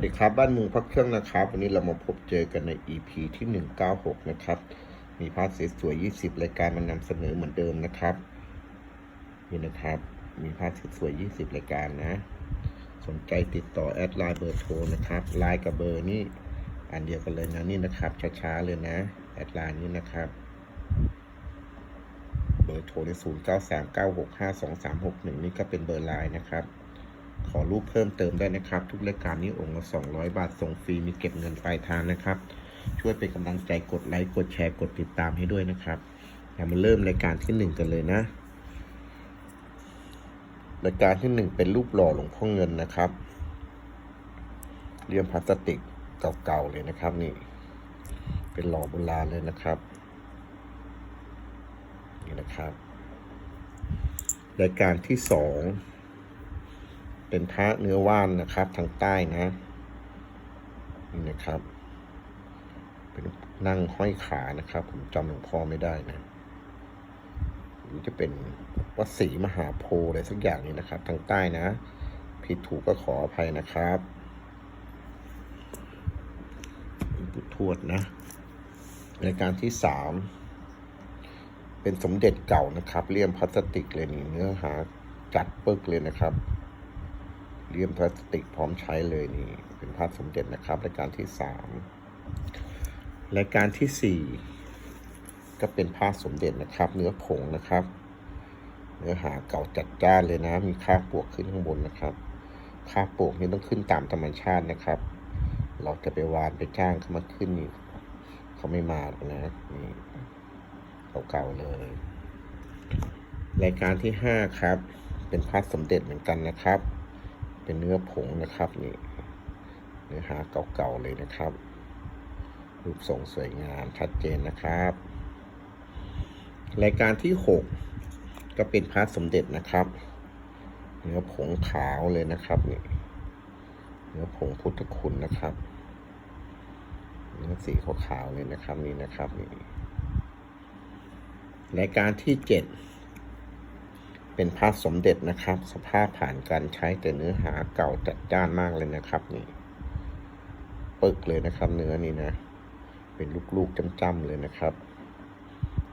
สวัสดีครับบ้านมุงพักเครื่องนะครับ วันนี้เรามาพบเจอกันใน EP ที่ 196 นะครับ มีพาร์ทสวยๆ20 รายการมานำเสนอเหมือนเดิมนะครับ นี่นะครับ มีพาร์ทสวยๆ20 รายการนะ สนใจติดต่อแอดไลน์เบอร์โทรนะครับไลน์กับเบอร์นี่อันเดียวกันเลยนะนี่นะครับช้าๆเลยนะแอดไลน์นี้นะครับ เบอร์โทรใน0 9 3 9 6 5 2 3 6 1 นี่ก็เป็นเบอร์ไลน์นะครับ ขอรูปเพิ่มเติมได้นะครับ ทุกรายการนี้องค์ละ200 บาทส่งฟรีมีเก็บเงินปลายทางนะครับ ช่วยเป็นกำลังใจกดไลค์กดแชร์กดติดตามให้ด้วยนะครับเรามาเริ่มรายการที่ 1 กันเลยนะรายการที่ 1 เป็นรูปหล่อหลวงพ่อเงินนะครับเรียมพลาสติกเก่าๆเลยนะครับนี่ เป็นหล่อโบราณเลยนะครับนี่นะครับ รายการที่สอง เป็นพระเนื้อว่านนะครับ ทางใต้นะนี่นะครับ เป็นนั่งห้อยขานะครับ ผมจำหลวงพ่อไม่ได้นะนี่จะเป็นวัดศรีมหาโพธิ์อะไรสักอย่างนี้นะครับ ทางใต้นะ ผิดถูกก็ขออภัยนะครับบุตรทวดนะรายการที่สามเป็นสมเด็จเก่านะครับเลี่ยมพลาสติกเลยนี่เนื้อหาจัดปึกเลยนะครับ เลี่ยมพลาสติกพร้อมใช้เลยนี่ เป็นพระสมเด็จนะครับรายการที่สามรายการที่สี่ก็เป็นพระสมเด็จนะครับ เนื้อผงนะครับ เนื้อหาเก่าจัดจ้านเลยนะ มีค่าปวกขึ้นข้างบนนะครับ ค่าปวกนี่ต้องขึ้นตามธรรมชาตินะครับ เราจะไปวานไปจ้างเขามาขึ้นนี่เขาไม่มาหรอกนะนี่เก่าๆเลย รายการที่ห้าครับ เป็นพระสมเด็จเหมือนกันนะครับ เป็นเนื้อผงนะครับนี่เนื้อหาเก่าๆเลยนะครับ รูปทรงสวยงามชัดเจนนะครับ รายการที่หกก็เป็นพระสมเด็จนะครับ เนื้อผงขาวเลยนะครับนี่เนื้อผงพุทธคุณนะครับ เนื้อสีขาวๆเลยนะครับนี่นะครับนี่รายการที่เจ็ด เป็นพระสมเด็จนะครับ สภาพผ่านการใช้แต่เนื้อหาเก่าจัดจ้านมากเลยนะครับนี่ปึกเลยนะครับ เนื้อนี่นะ เป็นลูกๆจ้ำๆเลยนะครับ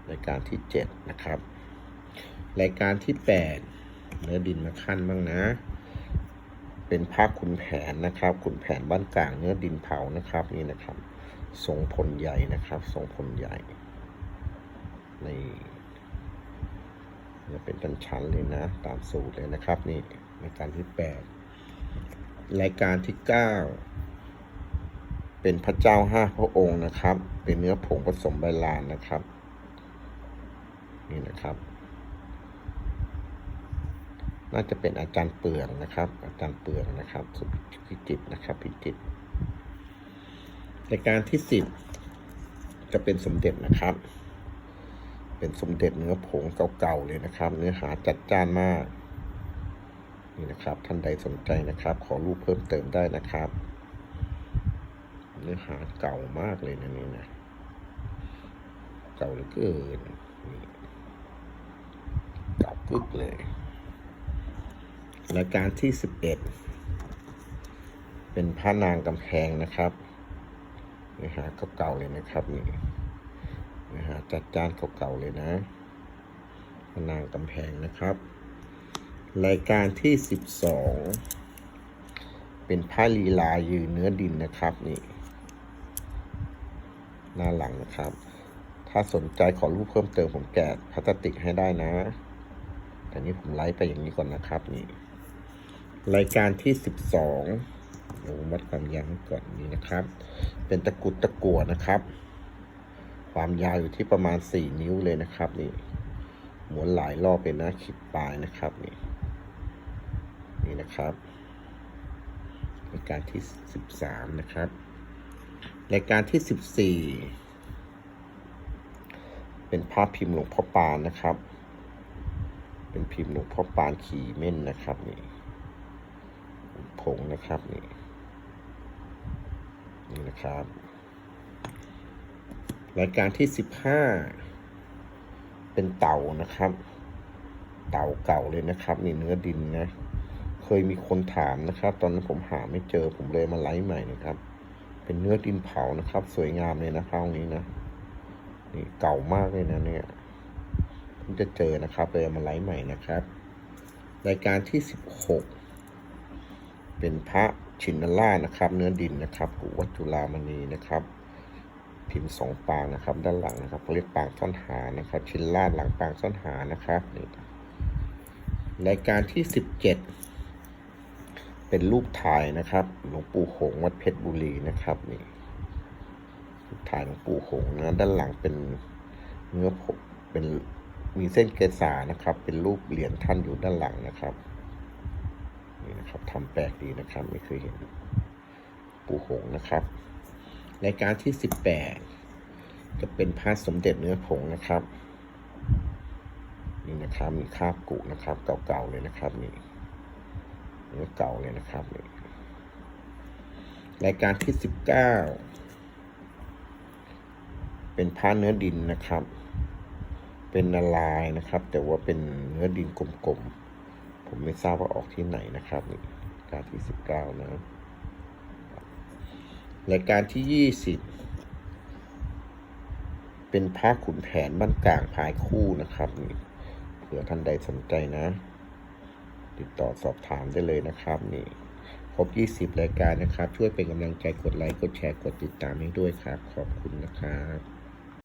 รายการที่เจ็ดนะครับรายการที่แปดเนื้อดินมาขั้นบ้างนะ เป็นภาคขุนแผนนะครับขุนแผนบ้านกลางเนื้อดินเผานะครับนี่นะครับทรงพลใหญ่นะครับทรงพลใหญ่นี่ จะเป็นชั้นชั้นๆเลยนะ ตามสูตรเลยนะครับ นี่รายการที่แปดรายการที่เก้าเป็นพระเจ้าห้าพระองค์นะครับ เป็นเนื้อผงผสมใบลานนะครับ นี่นะครับ น่าจะเป็นอาจารย์เปลืองนะครับ อาจารย์เปลืองนะครับ สุพิจิตนะครับ พิจิตรรายการที่สิบจะเป็นสมเด็จนะครับ เป็นสมเด็จเนื้อผงเก่าๆเลยนะครับ เนื้อหาจัดจ้านมากนี่นะครับ ท่านใดสนใจนะครับ ขอรูปเพิ่มเติมได้นะครับ เนื้อหาเก่ามากเลยนะนี่นะเก่าเหลือเกินนี่เก่ากึกเลยรายการที่สิบเอ็ดเป็นพระนางกำแพงนะครับเนื้อหาเก่าๆเลยนะครับนี่ นื้อหาจัดจ้านเก่าๆเลยนะพนางกำแพงนะครับ รายการที่สิบสองเป็นผ้าลีลายืนเนื้อดินนะครับนี่หน้าหลังนะครับ ถ้าสนใจขอรูปเพิ่มเติมผมแกะพลาสติกให้ได้นะแต่นี้ผมไลฟ์ไปอย่างนี้ก่อนนะครับนี่ รายการที่สิบสองเดี๋ยวผมวัดความยาวก่อนนี้นะครับ เป็นตะกุดตะกัวนะครับ ความยาวอยู่ที่ประมาณสี่นิ้วเลยนะครับนี่หมุนหลายรอบเป็นนะขีดปลายนะครับนี่นี่นะครับรายการที่สิบสามนะครับรายการที่สิบสี่เป็นภาพพิมพ์หลวงพ่อปานนะครับ เป็นพิมพ์หลวงพ่อปานขี่เม่นนะครับนี่ผงนะครับนี่นี่นะครับ รายการที่สิบห้าเป็นเต่านะครับ เต่าเก่าเลยนะครับนี่เนื้อดินนะ เคยมีคนถามนะครับ ตอนนั้นผมหาไม่เจอผมเลยมาไลฟ์ใหม่นะครับ เป็นเนื้อดินเผานะครับ สวยงามเลยนะพระองค์นี้นะนี่เก่ามากเลยนะเนี่ยเพิ่งจะเจอนะครับเลยมาไลฟ์ใหม่นะครับ รายการที่สิบหกเป็นพระชินราชนะครับ เนื้อดินนะครับกุวัจุฬามณีนะครับ พิมพ์สองปางนะครับ ด้านหลังนะครับเรียกปางซ่อนหานะครับ ชิ้นราชหลังปางซ่อนหานะครับนี่รายการที่สิบเจ็ดเป็นรูปถ่ายนะครับหลวงปู่หงวัดเพชรบุรีนะครับนี่ถ่ายหลวงปู่หงนะด้านหลังเป็นเนื้อผมเป็นมีเส้นเกษานะครับ เป็นรูปเหรียญท่านอยู่ด้านหลังนะครับนี่นะครับทำแปลกดีนะครับ ไม่เคยเห็นปู่หงนะครับ รายการที่สิบแปดจะเป็นพระสมเด็จเนื้อผงนะครับ นี่นะครับมีคราบกุนะครับ เก่าๆเลยนะครับนี่เนื้อเก่าเลยนะครับนี่รายการที่สิบเก้าเป็นพระเนื้อดินนะครับ เป็นนาลายนะครับ แต่ว่าเป็นเนื้อดินกลมๆผมไม่ทราบว่าออกที่ไหนนะครับนี่รายการที่สิบเก้านะ รายการที่ 20 เป็นพระขุนแผนบ้านกลางพายคู่นะครับนี่เผื่อท่านใดสนใจนะ ติดต่อสอบถามได้เลยนะครับนี่ครบ 20 รายการนะครับ ช่วยเป็นกำลังใจกดไลค์ กดแชร์ กดติดตามให้ด้วยครับ ขอบคุณนะครับ